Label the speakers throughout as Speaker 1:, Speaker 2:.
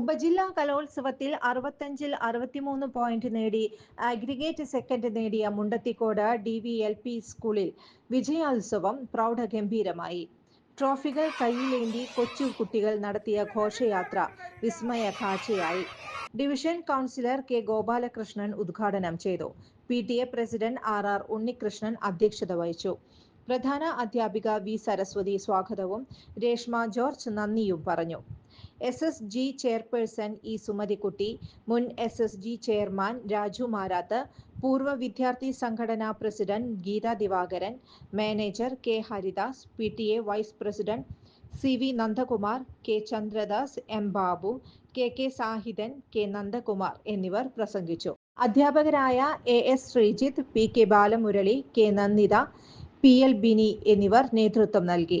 Speaker 1: ഉപജില്ലാ കലോത്സവത്തിൽ അറുപത്തഞ്ചിൽ അറുപത്തിമൂന്ന് പോയിന്റ് നേടി അഗ്രിഗേറ്റ് സെക്കൻഡ് നേടിയ Mundathikode D V L P സ്കൂളിൽ വിജയോത്സവം പ്രൗഢഗംഭീരമായി. ട്രോഫികൾ കയ്യിലേന്തി കൊച്ചു കുട്ടികൾ നടത്തിയ ഘോഷയാത്ര വിസ്മയ കാഴ്ചയായി. ഡിവിഷൻ കൗൺസിലർ കെ ഗോപാലകൃഷ്ണൻ ഉദ്ഘാടനം ചെയ്തു. P T A president R R Unnikrishnan അധ്യക്ഷത വഹിച്ചു. പ്രധാന അധ്യാപിക വി സരസ്വതി സ്വാഗതവും രേഷ്മ ജോർജ് നന്ദിയും പറഞ്ഞു. S S G chairperson E Sumathikutty മുൻ S S G chairman Raju Marath പൂർവ വിദ്യാർത്ഥി സംഘടനാ president Geetha Divakaran manager K. Haridas P. T. A. Vice president C. V. Nandakumar K. Chandradas M. Babu K. K. Sahithan K. Nandakumar എന്നിവർ പ്രസംഗിച്ചു. അധ്യാപകരായ A. S. Sreejith P. K. Balamurali K. Nanditha P. L. Bini എന്നിവർ നേതൃത്വം നൽകി.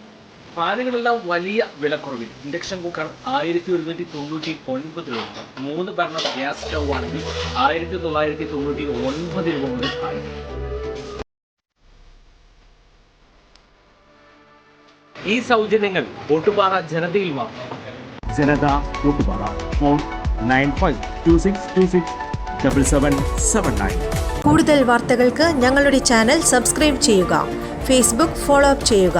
Speaker 2: ഫാനുകളെല്ലാം വലിയ വിലക്കുറവിൽ. Induction cooker ആയിരത്തി ഒരുന്നൂറ്റി തൊണ്ണൂറ്റി ഒൻപത് രൂപ മൂന്ന് ബർണർ ഗ്യാസ് സ്റ്റൗ ആണെങ്കിൽ ആയിരത്തി തൊള്ളായിരത്തി തൊണ്ണൂറ്റി ഒൻപത് രൂപ മുതൽ ആരംഭിക്കും ഈ സൗജന്യങ്ങൾ ഓട്ടുപാറ ജനതയിൽ മാത്രം
Speaker 3: Janatha Ottupara phone nine five two six two six double seven seven nine.
Speaker 4: കൂടുതൽ വാർത്തകൾക്ക് ഞങ്ങളുടെ ചാനൽ സബ്സ്ക്രൈബ് ചെയ്യുക. ഫേസ്ബുക്ക് ഫോളോ അപ്പ് ചെയ്യുക.